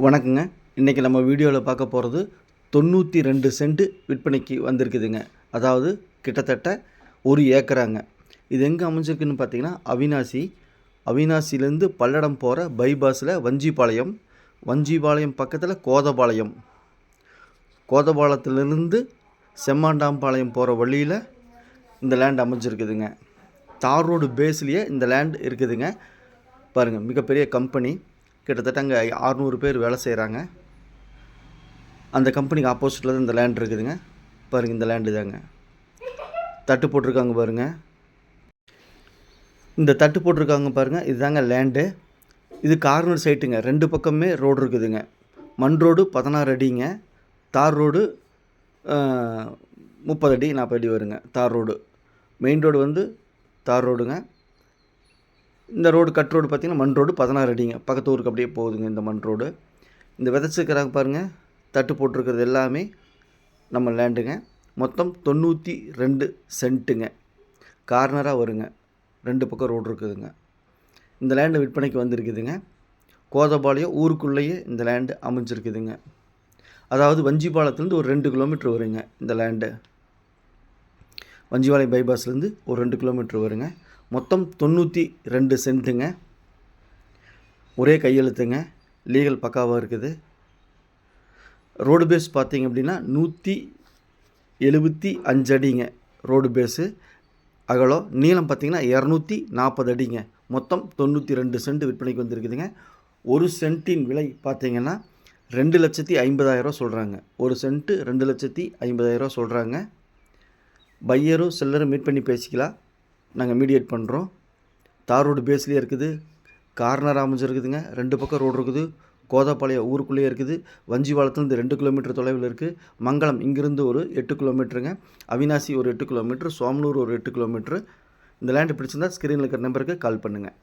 வணக்கங்க. இன்றைக்கி நம்ம வீடியோவில் பார்க்க போகிறது தொண்ணூற்றி ரெண்டு சென்ட் விற்பனைக்கு வந்திருக்குதுங்க. அதாவது கிட்டத்தட்ட ஒரு ஏக்கராங்க. இது எங்கே அமைஞ்சிருக்குன்னு பார்த்தீங்கன்னா அவினாசி. அவினாசிலேருந்து பல்லடம் போகிற பைபாஸில் வஞ்சிபாளையம் வஞ்சிபாளையம் பக்கத்தில் கோதபாளையம். கோதபாளையத்துலேருந்து செம்மாண்டாம்பாளையம் போகிற வழியில் இந்த லேண்ட் அமைஞ்சிருக்குதுங்க. தார் ரோடு பேஸ்லேயே இந்த லேண்ட் இருக்குதுங்க. பாருங்கள் மிகப்பெரிய கம்பெனி கிட்டத்தட்ட அங்கே அறநூறு பேர் வேலை செய்கிறாங்க அந்த கம்பெனிக்கு ஆப்போசிட்டில் தான் இந்த லேண்ட் இருக்குதுங்க. பாருங்கள் இந்த லேண்டு தாங்க தட்டு போட்டிருக்காங்க பாருங்கள் இந்த தட்டு போட்டிருக்காங்க பாருங்கள் இதுதாங்க லேண்டு இது கார்னர் சைட்டுங்க ரெண்டு பக்கமே ரோடு இருக்குதுங்க. மண் ரோடு பதினாறு அடிங்க. தார் ரோடு முப்பது அடி நாற்பது அடி வருங்க. தார் ரோடு மெயின் ரோடு வந்து தார் ரோடுங்க இந்த ரோடு கட் ரோடு பார்த்திங்கன்னா மண் ரோடு பதினாறு அடிங்க. பக்கத்து ஊருக்கு அப்படியே போகுதுங்க இந்த மண் ரோடு. இந்த விதைச்சிருக்கிறாங்க பாருங்கள் தட்டு போட்டிருக்கிறது எல்லாமே நம்ம லேண்டுங்க. மொத்தம் தொண்ணூற்றி ரெண்டு சென்ட்டுங்க. கார்னராக வருங்க. ரெண்டு பக்கம் ரோடு இருக்குதுங்க. இந்த லேண்டு விற்பனைக்கு வந்திருக்குதுங்க. கோதபாளையம் ஊருக்குள்ளேயே இந்த லேண்டு அமைஞ்சிருக்குதுங்க. அதாவது வஞ்சிபாளையத்துலேருந்து ஒரு ரெண்டு கிலோமீட்டர் வருங்க இந்த லேண்டு. வஞ்சிவாலை பைபாஸ்லேருந்து ஒரு ரெண்டு கிலோமீட்டர் வருங்க. மொத்தம் தொண்ணூற்றி ரெண்டு சென்ட்டுங்க. ஒரே கையெழுத்துங்க. லீகல் பக்காவாக இருக்குது. ரோடு பேஸ் பார்த்தீங்க அப்படின்னா நூற்றி எழுபத்தி அஞ்சு அடிங்க ரோடு பேஸு. அகலம் நீளம் பார்த்தீங்கன்னா இரநூத்தி நாற்பது அடிங்க. மொத்தம் தொண்ணூற்றி ரெண்டு சென்ட் விற்பனைக்கு வந்திருக்குதுங்க. ஒரு சென்ட்டின் விலை பார்த்திங்கன்னா ரெண்டு லட்சத்தி ஐம்பதாயிரரூவா சொல்கிறாங்க ஒரு சென்ட்டு ரெண்டு லட்சத்தி ஐம்பதாயிரரூவா சொல்கிறாங்க பையரும் செல்லரும் மீட் பண்ணி பேசிக்கலாம் நாங்கள் மீடியேட் பண்ணுறோம் தார் ரோடு பேஸ்லேயே இருக்குது. கார்னர் அமைஞ்சிருக்குதுங்க ரெண்டு பக்கம் ரோடு இருக்குது. கோதாப்பாளையம் ஊருக்குள்ளேயே இருக்குது. வஞ்சிவாளத்துலேருந்து ரெண்டு கிலோமீட்டர் தொலைவில் இருக்குது மங்களம் இங்கேருந்து ஒரு எட்டு கிலோமீட்டருங்க. அவினாசி ஒரு எட்டு கிலோமீட்டர். சோமனூர் ஒரு எட்டு கிலோமீட்ரு இந்த லேண்டு பிடிச்சிருந்தா ஸ்க்ரீனில் இருக்கிற நம்பருக்கு கால் பண்ணுங்கள்